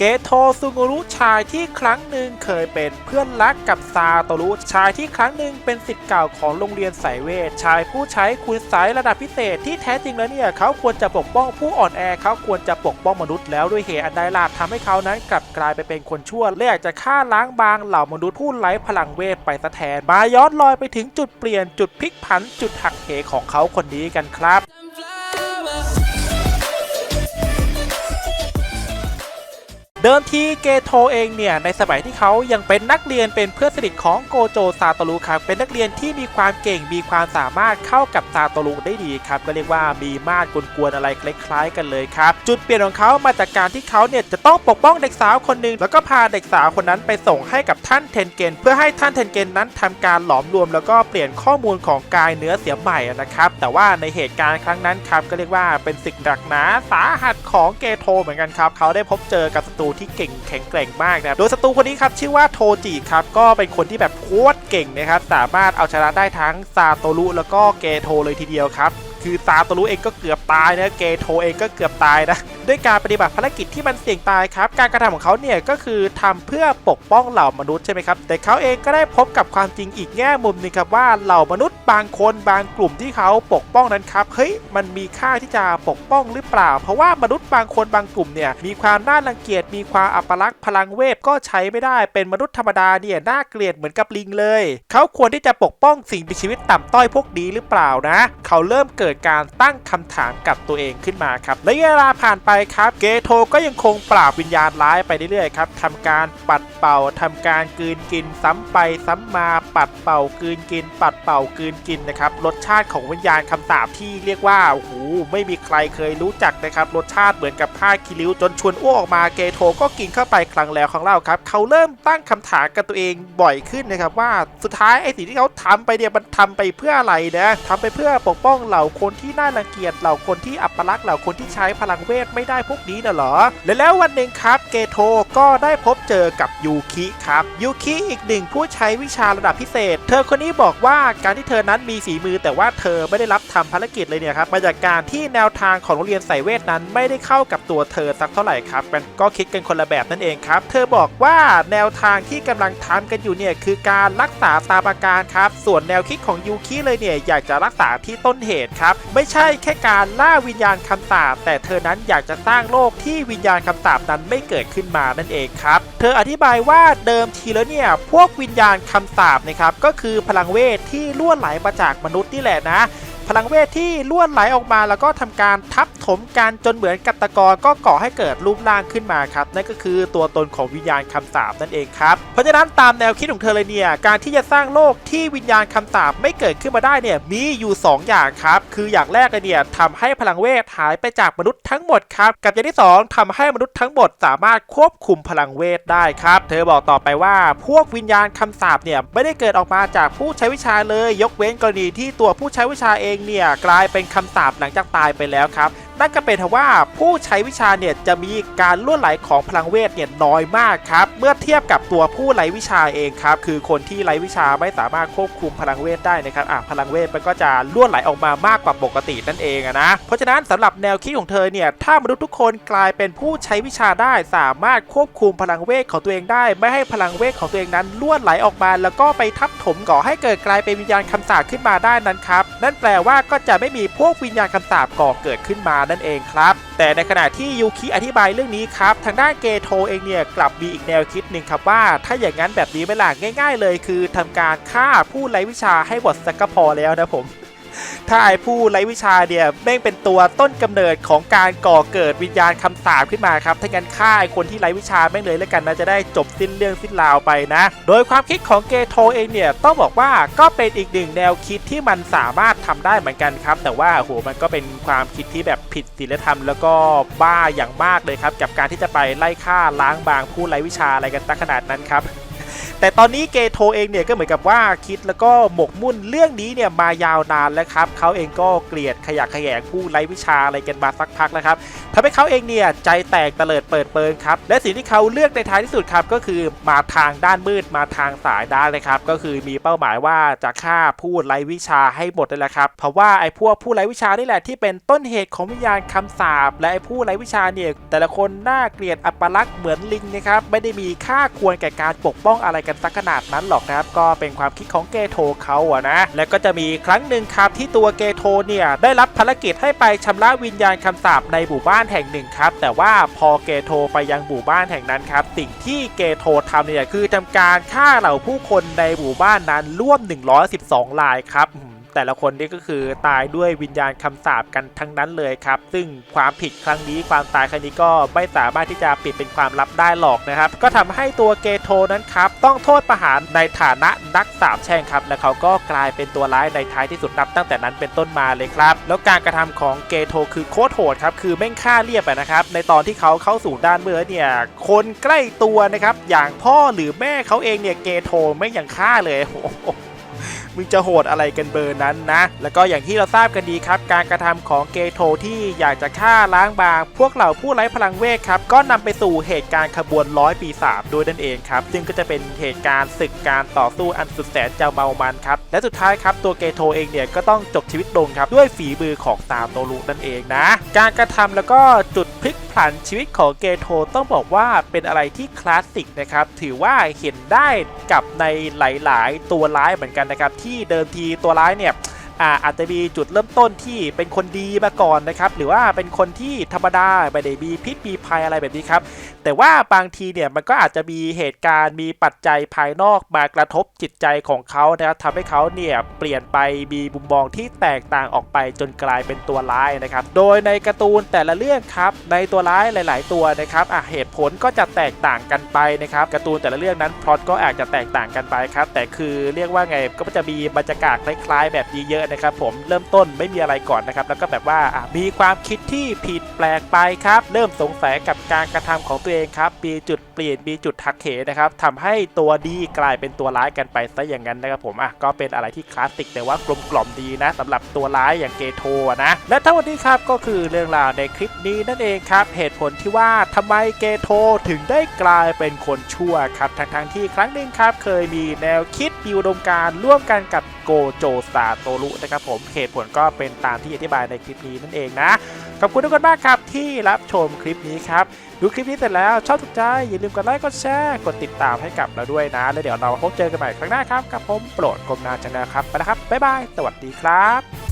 เกโทซุงุรุชายที่ครั้งหนึ่งเคยเป็นเพื่อนรักกับซาโตรุชายที่ครั้งหนึ่งเป็นสิทธิ์เก่าของโรงเรียนสายเวท ชายผู้ใช้คุณสายระดับพิเศษที่แท้จริงแล้วเนี่ยเขาควรจะปกป้องผู้อ่อนแอเขาควรจะปกป้องมนุษย์แล้วด้วยเหตุอันใดล่ะทำให้เขานั้นกลับกลายไปเป็นคนชั่วและอยากจะฆ่าล้างบางเหล่ามนุษย์ผู้ไร้พลังเวทไปซะแทนมาย้อนลอยไปถึงจุดเปลี่ยนจุดพลิกผันจุดหักเหของเขาคนนี้กันครับ เดิมทีเกโทเองเนี่ยในสมัยที่เขายังเป็นนักเรียนเป็นเพื่อนสนิทของโกโจซาโตรุครับเป็นนักเรียนที่มีความเก่งมีความสามารถเข้ากับซาโตรุได้ดีครับก็เรียกว่ามีมาดกวนๆอะไรคล้ายๆ กันเลยครับจุดเปลี่ยนของเขามาจากการที่เขาเนี่ยจะต้องปกป้องเด็กสาวคนหนึ่งแล้วก็พาเด็กสาวคนนั้นไปส่งให้กับท่านเทนเกนเพื่อให้ท่านเทนเกนนั้นทำการหลอมรวม แล้วก็เปลี่ยนข้อมูลของกายเนื้อเสียใหม่นะครับแต่ว่าในเหตุการณ์ครั้งนั้นครับก็เรียกว่าเป็นสิ่งหนักหนาสาหัสของเกโทเหมือนกันครับเขาได้พบเจอกับศัตรูที่เก่งแข็งแกร่งมากนะครับโดยศัตรูคนนี้ครับชื่อว่าโทจิครับก็เป็นคนที่แบบโคตรเก่งนะครับสามารถเอาชนะได้ทั้งซาโตรุแล้วก็เกโทเลยทีเดียวครับคือซาโตรุเองก็เกือบตายนะเกโทเองก็เกือบตายนะ ด้วยการปฏิบัติภารกิจที่มันเสี่ยงตายครับ การกระทำของเขาเนี่ยก็คือทำเพื่อปกป้องเหล่ามนุษย์ใช่ไหมครับ แต่เขาเองก็ได้พบกับความจริงอีกแง่มุมหนึงครับว่าเหล่ามนุษย์บางคนบางกลุ่มที่เขาปกป้องนั้นครับ เฮ้ยมันมีค่าที่จะปกป้องหรือเปล่า เพราะว่ามนุษย์บางคนบางกลุ่มเนี่ยมีความน่ารังเกียจมีความอัปลักษณ์พลังเวทก็ใช้ไม่ได้เป็นมนุษย์ธรรมดาเนี่ยน่าเกลียดเหมือนกับลิงเลย เขาควรที่จะปกป้องสิ่งมีชีวิตต่ำต้อยพวกนี้หรือเปล่านะ เขาเริ่มเกิดการตั้งคำถามกับตัวเองขึ้นมาครับและเวลาผ่านไปครับ เกโทก็ยังคงปราบวิญญาณร้ายไปเรื่อยๆครับทำการปัดเป่าทำการกืนกินซ้ำไปซ้ำมาปัดเป่ากืนกิน ปัดเป่ากืนกินนะครับรสชาติของวิญญาณคำสาปที่เรียกว่าโอ้โหไม่มีใครเคยรู้จักนะครับรสชาติเหมือนกับผ้าคิริ้วจนชวนอ้วกออกมาเกโทก็กินเข้าไปครั้งแล้วครั้งเล่าครับเขาเริ่มตั้งคำถามกับตัวเองบ่อยขึ้นนะครับว่าสุดท้ายไอ้สิ่งที่เขาทำไปเนี่ยมันทำไปเพื่ออะไรนะทำไปเพื่อปกป้องเหล่าคนที่น่ารังเกียจเหล่าคนที่อัปลักษณ์เหล่าคนที่ใช้พลังเวทไม่ได้พวกนี้น่ะเหรอ และแล้ววันหนึ่งครับเกโทก็ได้พบเจอกับยูคิครับยูคิอีกหนึ่งผู้ใช้วิชาระดับพิเศษ เธอคนนี้บอกว่าการที่เธอนั้นมีฝีมือ แต่ว่าเธอไม่ได้รับทำภารกิจเลยเนี่ยครับมาจากการที่แนวทางของโรงเรียนสายเวทนั้นไม่ได้เข้ากับตัวเธอสักเท่าไหร่ครับมันก็คิดกันคนละแบบนั่นเองครับ เธอบอกว่าแนวทางที่กำลังทำกันอยู่เนี่ยคือการรักษาตามอาการครับ ส่วนแนวคิดของยูคิเลยเนี่ยอยากจะรักษาที่ต้นเหตุครับ ไม่ใช่แค่การล่าวิญญาณคำสาปแต่เธอนั้นอยากจะสร้างโลกที่วิญญาณคำสาปนั้นไม่เกิดขึ้นมานั่นเองครับ เธออธิบายว่าเดิมทีแล้วเนี่ย พวกวิญญาณคำสาปนะครับก็คือพลังเวทที่ล้วนไหลมาจากมนุษย์นี่แหละนะ พลังเวทที่ล้วนไหลออกมาแล้วก็ทำการทับถมกันจนเหมือนกับตะกอนก็ก่อให้เกิดรูปร่างขึ้นมาครับนั่นก็คือตัวตนของวิญญาณคำสาปนั่นเองครับเพราะฉะนั้นตามแนวคิดของเธอเลยเนี่ยการที่จะสร้างโลกที่วิญญาณคำสาปไม่เกิดขึ้นมาได้เนี่ยมีอยู่ 2 อย่างครับคืออย่างแรกเลยเนี่ยทำให้พลังเวทหายไปจากมนุษย์ทั้งหมดครับกับอย่างที่ 2ทำให้มนุษย์ทั้งหมดสามารถควบคุมพลังเวทได้ครับ เธอบอกต่อไปว่าพวกวิญญาณคำสาปเนี่ยไม่ได้เกิดออกมาจากผู้ใช้วิชาเลย ยกเว้นกรณีที่ตัวผู้ใช้วิชาเองเนี่ยกลายเป็นคำสาปหลังจากตายไปแล้วครับ นั่นก็เป็นว่าผู้ใช้วิชาเนี่ยจะมีการล่วนไหลของพลังเวทเนี่ยน้อยมากครับเมื่อเทียบกับตัวผู้ไร้วิชาเองครับคือคนที่ไร้วิชาไม่สามารถควบคุมพลังเวทได้นะครับอะพลังเวทมันก็จะล่วนไหลออกมามากกว่าปกตินั่นเองนะเพราะฉะนั้นสำหรับแนวคิดของเธอเนี่ยถ้ามนุษย์ทุกคนกลายเป็นผู้ใช้วิชาได้ สามารถควบคุมพลังเวทของตัวเองได้ ไม่ให้พลังเวทของตัวเองนั้นล่วนไหลออกมา แล้วก็ไปทับถมก่อให้เกิดกลายเป็นวิญญาณคำสาปขึ้นมาได้นั้นครับนั่นแปลว่าก็จะไม่มีพวกวิญญาณคำสาปก่อเกิดขึ้นมานั่นเองครับ แต่ในขณะที่ยูคิอธิบายเรื่องนี้ครับ ทางด้านเกโทเองเนี่ยกลับมีอีกแนวคิดหนึ่งครับว่า ถ้าอย่างนั้นแบบนี้ไม่ล่ะง่าย ๆ เลย คือทำการฆ่าผู้ไร้วิชาให้หมดสักก็พอแล้วนะผม ถ้าไอ้ผู้ไร้วิชาเนี่ยแม่งเป็นตัวต้นกำเนิดของการก่อเกิดวิญญาณคำสาปขึ้นมาครับถ้างั้นฆ่าไอ้คนที่ไร้วิชาแม่งเลยแล้วกันนะจะได้จบสิ้นเรื่องสิ้นราวไปนะ โดยความคิดของเกโทเองเนี่ยต้องบอกว่าก็เป็นอีกหนึ่งแนวคิดที่มันสามารถทำได้เหมือนกันครับ แต่ว่าโหมันก็เป็นความคิดที่แบบผิดศีลธรรมแล้วก็บ้าอย่างมากเลยครับกับการที่จะไปไล่ฆ่าล้างบางผู้ไร้วิชาอะไรกันตั้งขนาดนั้นครับ แต่ตอนนี้เกโทเองเนี่ยก็เหมือนกับว่าคิดแล้วก็หมกมุ่นเรื่องนี้เนี่ยมายาวนานแล้วครับเขาเองก็เกลียดขยะแขยงผู้ไร้วิชาอะไรกันมาสักพักแล้วครับทำให้เขาเองเนี่ยใจแตกเตลิดเปิดเปิงครับและสิ่งที่เขาเลือกในท้ายที่สุดครับก็คือมาทางด้านมืดมาทางสายด้านเลยครับก็คือมีเป้าหมายว่าจะฆ่าผู้ไร้วิชาให้หมดเลยแหละครับเพราะว่าไอ้พวกผู้ไร้วิชานี่แหละที่เป็นต้นเหตุของวิญญาณคำสาปและไอ้ผู้ไร้วิชาเนี่ยแต่ละคนน่าเกลียดอัปลักษณ์เหมือนลิงนะครับไม่ได้มีค่าควรแก่การปกป้องอะไรกันสักขนาดนั้นหรอกนะครับก็เป็นความคิดของเกโทเขาอะนะ และก็จะมีครั้งหนึ่งครับที่ตัวเกโทเนี่ยได้รับภารกิจให้ไปชำระวิญญาณคำสาปในหมู่บ้านแห่งหนึ่งครับ แต่ว่าพอเกโทไปยังหมู่บ้านแห่งนั้นครับ สิ่งที่เกโททำเนี่ยคือทำการฆ่าเหล่าผู้คนในหมู่บ้านนั้นร่วม 112รายครับ แต่ละคนนี่ก็คือตายด้วยวิญญาณคำสาปกันทั้งนั้นเลยครับ ซึ่งความผิดครั้งนี้ความตายครั้งนี้ก็ไม่สามารถที่จะปิดเป็นความลับได้หรอกนะครับ ก็ทำให้ตัวเกโทนั้นครับต้องโทษประหารในฐานะนักสาปแช่งครับ และเขาก็กลายเป็นตัวร้ายในท้ายที่สุดนับตั้งแต่นั้นเป็นต้นมาเลยครับ แล้วการกระทำของเกโทคือโคตรโหดครับคือแม่งฆ่าเรียบนะครับในตอนที่เขาเข้าสู่ด้านเมืดเนี่ยคนใกล้ตัวนะครับอย่างพ่อหรือแม่เขาเองเนี่ยเกโทไม่งยังฆ่าเลยโอ้โห มึงจะโหดอะไรกันเบอร์นั้นนะ แล้วก็อย่างที่เราทราบกันดีครับ การกระทำของเกโทที่อยากจะฆ่าล้างบาง พวกเหล่าผู้ไร้พลังเวทครับ ก็นำไปสู่เหตุการณ์ขบวนร้อยปีศาจโดยนั่นเองครับ ซึ่งก็จะเป็นเหตุการณ์ศึกการต่อสู้อันสุดแสนจะเมามันครับ และสุดท้ายครับตัวเกโทเองเนี่ยก็ต้องจบชีวิตลงครับด้วยฝีมือของตาโตรุนั่นเองนะ การกระทำแล้วก็จุดพลิกผลันชีวิตของเกโทต้องบอกว่าเป็นอะไรที่คลาสสิกนะครับ ถือว่าเห็นได้กับในหลาย ๆ ตัวร้ายเหมือนกันนะครับที่ที่เดิมทีตัวร้ายเนี่ย อ่าอาจจะมีจุดเริ่มต้นที่เป็นคนดีมาก่อนนะครับ หรือว่าเป็นคนที่ธรรมดาไม่ได้มีพิษมีภัยอะไรแบบนี้ครับ แต่ว่าบางทีเนี่ยมันก็อาจจะมีเหตุการณ์มีปัจจัยภายนอกมากระทบจิตใจของเขานะครับทำให้เขาเนี่ยเปลี่ยนไปมีมุมมองที่แตกต่างออกไปจนกลายเป็นตัวร้ายนะครับ โดยในการ์ตูนแต่ละเรื่องครับ ในตัวร้ายหลาย ๆ ตัวนะครับอะเหตุผลก็จะแตกต่างกันไปนะครับการ์ตูนแต่ละเรื่องนั้นพล็อตก็อาจจะแตกต่างกันไปครับแต่คือเรียกว่าไงก็จะมีบรรยากาศคล้ายๆ แบบนี้เยอะนะครับผมเริ่มต้นไม่มีอะไรก่อนนะครับแล้วก็แบบว่ามีความคิดที่ผิดแปลกไปครับ เริ่มสงสัยกับการกระทำของตัวเองครับมีจุดเปลี่ยนมีจุดทักเหนะครับทำให้ตัวดีกลายเป็นตัวร้ายกันไปซะอย่างนั้นนะครับผมอะก็เป็นอะไรที่คลาสสิกแต่ว่ากลมกล่อมดีนะสำหรับตัวร้ายอย่างเกโทนะและทั้งหมดนี้ครับก็คือเรื่องราวในคลิปนี้นั่นเองครับเหตุผลที่ว่าทำไมเกโทถึงได้กลายเป็นคนชั่วครับทั้งทงๆที่ครั้งหนึ่งครับเคยมีแนวคิดมีอุดมการร่วมกันกับ โกโจซาโตรุนะครับผมเหตุผลก็เป็นตามที่อธิบายในคลิปนี้นั่นเองนะ ขอบคุณทุกคนมากครับที่รับชมคลิปนี้ครับ ดูคลิปนี้เสร็จแล้ว ชอบถูกใจ อย่าลืมกดไลค์กดแชร์กดติดตามให้กับเราด้วยนะ แล้วเดี๋ยวเราพบเจอกันใหม่ครั้งหน้าครับกับผมโปรดกรมนาชนะครับไปนะครับบ๊ายบายสวัสดีครับ